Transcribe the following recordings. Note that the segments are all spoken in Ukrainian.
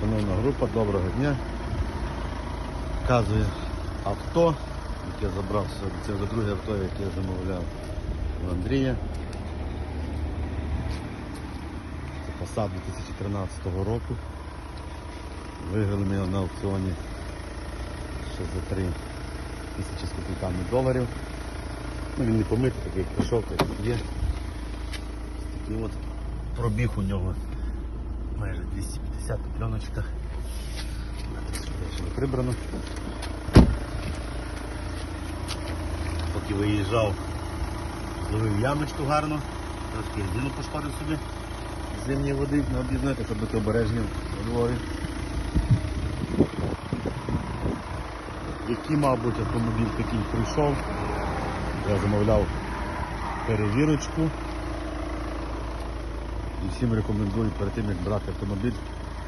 Шановна група, доброго дня. Вказує авто, яке забрав. Це вже друге авто, яке я замовляв у Андрія. Це Passat 2013 року. Виграли його на аукціоні ще за 3 тисячі з копійками доларів. Ну, він не помитий, такий прийшов, так і є. Такий от пробіг у нього майже 250 пленочка. Прибрано. Поки виїжджав, зловив ямочку гарно, трошки резину пошкодив собі зимньої води, на об'їзнати, щоб бути обережним у Львові. Який, мабуть, автомобіль такий прийшов. Я замовляв перевірочку. І всім рекомендую перед тим, як брати автомобіль,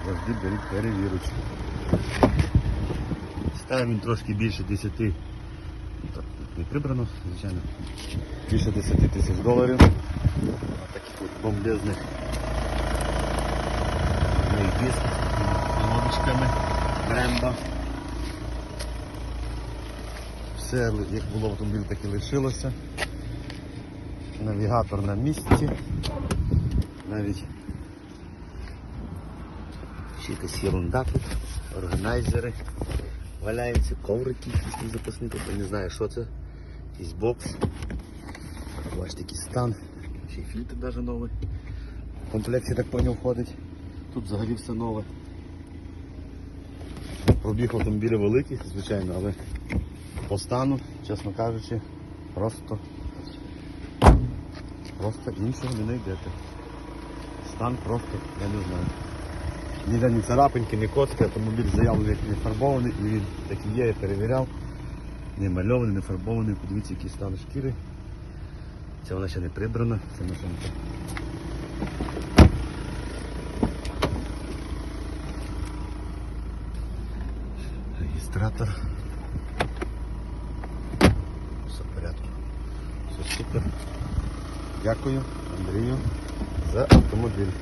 завжди беріть перевірочку. Стає він трошки більше 10, ну, так, не прибрано, звичайно, більше 10 тисяч доларів. А таких от бомбезних диск з лодочками Бремба. Все, як було в автомобілі, так і лишилося. Навігатор на місці. Навіть ще якась ерунда тут. Органайзери. Валяються коврики, якісь запасні, тобто не знаю, що це. Якийсь бокс. Бачите, який стан. Ще й фільтр навіть новий. В комплекті так поняв входить. Тут взагалі все нове. Пробіг автомобіля великий, звичайно, але по стану, чесно кажучи, просто просто іншого не знайдете. Стан просто, я не знаю. Ніде ні царапинки, ні котки, автомобіль заявлений не фарбований, і він так і є, я перевіряв. Не мальований, не фарбований, подивіться, який стан шкіри. Це вона ще не прибрана, це машинка. Реєстратор. Все в порядку. Все супер. Дякую Андрію за автомобіль.